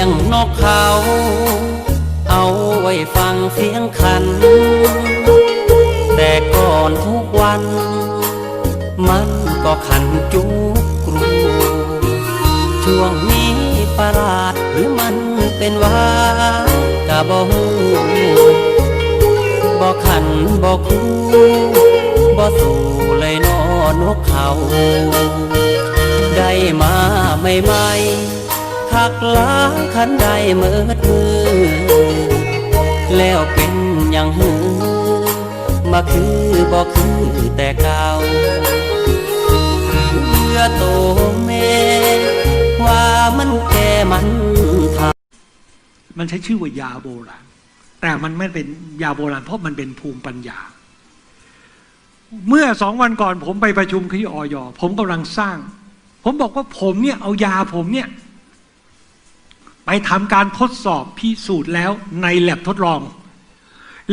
ยงนกเขา เอาไว้ฟังเสียงคัน แต่ก่อนทุกวัน มันก็ขันจุกกรู ช่วงนี้ประหลาดหรือมันเป็นว่ากะบ่ฮู้บ่ขันบ่คู่บ่สู่เลยนอนกเขา ได้มาไม่ไม่ ๆคักล้างคันได้เมิดมือ แล้วเป็นอย่างหือ มาคือบ่คือแต่เก่าเพื่อโตแม่ว่ามันแก่มันทามันใช้ชื่อว่ายาโบราณ แต่มันไม่เป็นยาโบราณเพราะมันเป็นภูมิปัญญา เมื่อสองวันก่อนผมไปประชุมที่ออยผมกำลังสร้าง ผมบอกว่าผมเนี่ยเอายาผมเนี่ย ไปทำการทดสอบพิสูจน์แล้วในแลบทดลอง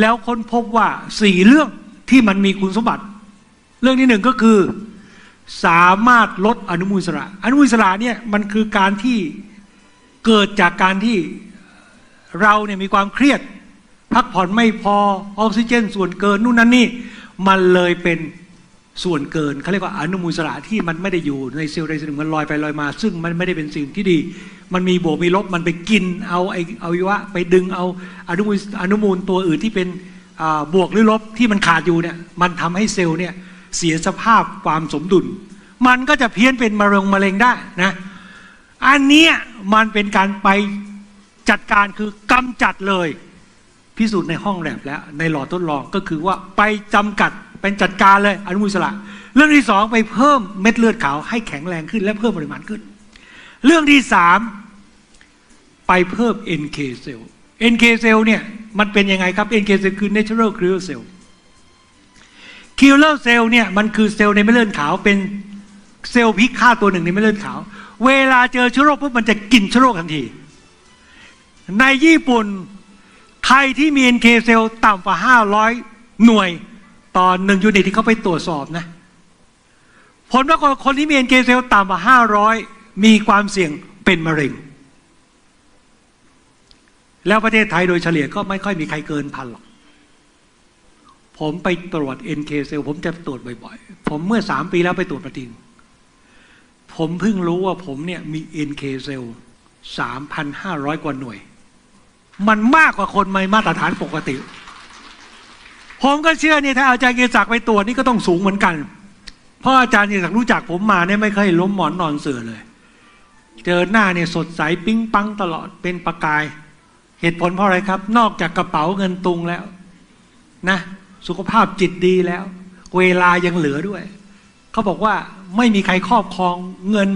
แล้วค้นพบว่าสี่เรื่องที่มันมีคุณสมบัติ เรื่องที่หนึ่งก็คือ สามารถลดอนุมูลอิสระ อนุมูลอิสระเนี่ยมันคือการที่เกิดจากการที่เราเนี่ยมีความเครียด พักผ่อนไม่พอออกซิเจนส่วนเกินนู่นนั่นนี่ มันเลยเป็น ส่วนเกินเขาเรียกว่าอนุมูลสระที่มันไม่ได้อยู่ในเซลล์ใดเซลล์หนึ่งมันลอยไปลอยมา ซึ่งมันไม่ได้เป็นสิ่งที่ดี มันมีบวกมีลบมันไปกินเอาไอเอาวิวะไปดึงเอาอนุมูลอนุมูลตัวอื่นที่เป็นบวกหรือลบที่มันขาดอยู่เนี่ยมันทำให้เซลล์เนี่ยเสียสภาพความสมดุล มันก็จะเพี้ยนเป็นมะเร็งมะเร็งได้นะอันนี้มันเป็นการไปจัดการคือกำจัดเลย พิสูจน์ในห้องแลบแล้วในหลอดทดลองก็คือว่าไปจำกัด เป็นจัดการเลยอนุมูลอิสระ เรื่องที่สองไปเพิ่มเม็ดเลือดขาวให้แข็งแรงขึ้น และเพิ่มปริมาณขึ้น เรื่องที่สามไปเพิ่ม NK cell NK cell เนี่ยมันเป็นยังไงครับ NK cell คือ natural killer cell killer cell เนี่ยมันคือเซลล์ในเม็ดเลือดขาวเป็นเซลล์พิฆาตตัวหนึ่งในเม็ดเลือดขาว เวลาเจอเชื้อโรคปุ๊บมันจะกินเชื้อโรคทันที ในญี่ปุ่นใครที่มี NK เซลล์ต่ำกว่า 500 หน่วย ต่อหนึ่งยูนิตที่เขาไปตรวจสอบนะ ผลปรากฏว่าคนที่มี NK เซลต่ำกว่า500มีความเสี่ยงเป็นมะเร็ง แล้วประเทศไทยโดยเฉลี่ยก็ไม่ค่อยมีใครเกินพันหรอก ผมไปตรวจ NK เซลผมจะตรวจบ่อยๆ ผมเมื่อสามปีแล้วไปตรวจประทินผมเพิ่งรู้ว่าผมเนี่ยมี NK เซลล์3,500 กว่าหน่วย มันมากกว่าคนไม่มาตรฐานปกติ ผมก็เชื่อนี่ถ้าอาจารย์เกียรติศักดิ์ไปตรวจนี่ก็ต้องสูงเหมือนกัน เพราะอาจารย์เกียรติศักดิ์รู้จักผมมาเนี่ยไม่เคยล้มหมอนนอนเสือเลย เจอหน้าเนี่ยสดใสปิ๊งปังตลอดเป็นประกาย เหตุผลเพราะอะไรครับ นอกจากกระเป๋าเงินตุงแล้วนะ สุขภาพจิตดีแล้ว เวลายังเหลือด้วย เขาบอกว่าไม่มีใครครอบครองเงิน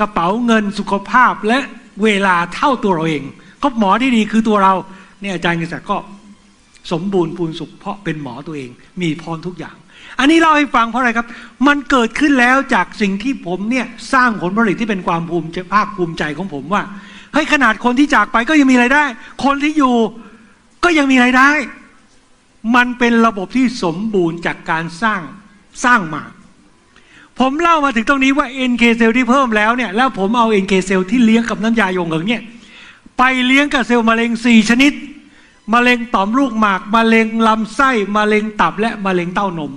กระเป๋าเงินสุขภาพและเวลาเท่าตัวเราเอง ก็หมอที่ดีคือตัวเราเนี่ยอาจารย์กิษก็ สมบูรณ์พูนสุขเพราะเป็นหมอตัวเอง มีพรทุกอย่าง อันนี้เล่าให้ฟังเพราะอะไรครับ มันเกิดขึ้นแล้วจากสิ่งที่ผมเนี่ยสร้างผลผลิตที่เป็นความภูมิภาคภูมิใจของผมว่าเฮ้ยขนาดคนที่จากไปก็ยังมีรายได้ คนที่อยู่ก็ยังมีรายได้ มันเป็นระบบที่สมบูรณ์จากการสร้างสร้างมา ผมเล่ามาถึงตรงนี้ว่า NK เซลล์ที่เพิ่มแล้วเนี่ยแล้วผมเอา NK เซลล์ที่เลี้ยงกับน้ำยายงเหิงเนี่ยไปเลี้ยงกับเซลล์มะเร็ง 4 ชนิด มะเร็งต่อมลูกหมากมะเร็งลำไส้มะเร็งตับและมะเร็งเต้านม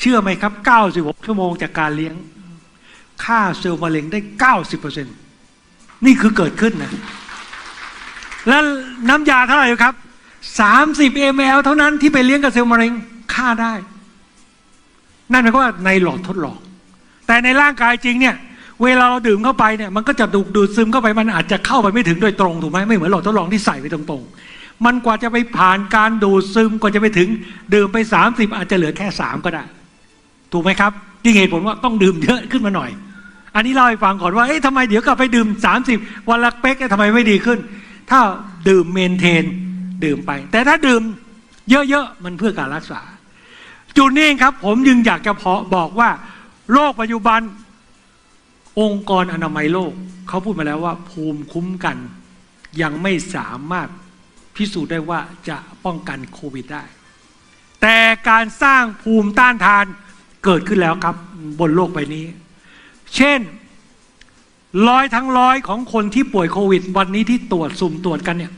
เชื่อไหมครับ 96 ชั่วโมงจากการเลี้ยงฆ่าเซลล์มะเร็งได้ 90%นี่คือเกิดขึ้นนะ แล้วน้ำยาเท่าไหร่ครับ 30 ml เท่านั้นที่ไปเลี้ยงกับเซลล์มะเร็งฆ่าได้ นั่นหมายความว่าในหลอดทดลอง แต่ในร่างกายจริงเนี่ยเวลาเราดื่มเข้าไปเนี่ยมันก็จะดูดดูดซึมเข้าไปมันอาจจะเข้าไปไม่ถึงโดยตรงถูกไหมไม่เหมือนหลอดทดลองที่ใส่ไปตรงๆ มันกว่าจะไปผ่านการดูดซึมกว่าจะไปถึง ดื่มไป 30 อาจจะเหลือแค่ 3 ก็ได้ ถูกไหมครับนี่เหตุผลว่าต้องดื่มเยอะขึ้นมาหน่อย อันนี้เล่าให้ฟังก่อนว่าเอ๊ะทำไมเดี๋ยวกลับไปดื่ม 30 วันละเป๊กเอ๊ะทำไมไม่ดีขึ้น ถ้าดื่มเมนเทนดื่มไป แต่ถ้าดื่มเยอะๆมันเพื่อการรักษา จุดนี้ครับ ผมยึงอยากจะพอบอกว่าโรคปัจจุบัน องค์กรอนามัยโลกเขาพูดมาแล้วว่า ภูมิคุ้มกัน ยังไม่สามารถ พิสูจน์ได้ว่าจะป้องกันโควิดได้ แต่การสร้างภูมิต้านทานเกิดขึ้นแล้วครับบนโลกใบนี้ เช่นร้อยทั้งร้อยของคนที่ป่วยโควิด วันนี้ที่ตรวจสุ่มตรวจกันเนี่ย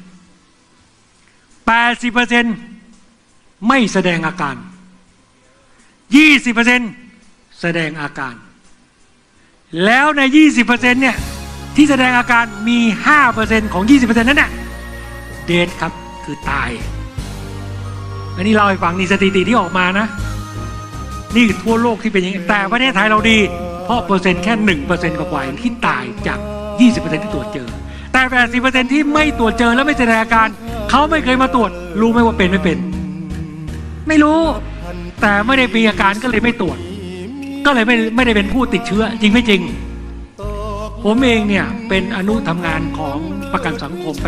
แปดสิบเปอร์เซ็นไม่แสดงอาการยี่สิบเปอร์เซ็นแสดงอาการ แล้วในยี่สิบเปอร์เซ็นเนี่ยที่แสดงอาการมีห้าเปอร์เซ็นของยี่สิบเปอร์เซ็นนั้นน่ะ เดทครับคือตาย อันนี้เราให้ฟังนี่สถิติที่ออกมานะ นี่คือทั่วโลกที่เป็นอย่างนี้แต่ประเทศไทยเราดี เพราะเปอร์เซ็นต์แค่หนึ่งเปอร์เซ็นต์กว่าๆที่ตายจาก 20%ที่ตรวจเจอ แต่80%ที่ไม่ตรวจเจอแล้วไม่แสดงอาการเขาไม่เคยมาตรวจ รู้ไหมว่าเป็นไม่เป็น ไม่รู้ แต่ไม่ได้มีอาการก็เลยไม่ตรวจ ก็เลยไม่ไม่ได้เป็นผู้ติดเชื้อ จริงไม่จริง ผมเองเนี่ยเป็นอนุทำงานของประกันสังคมไป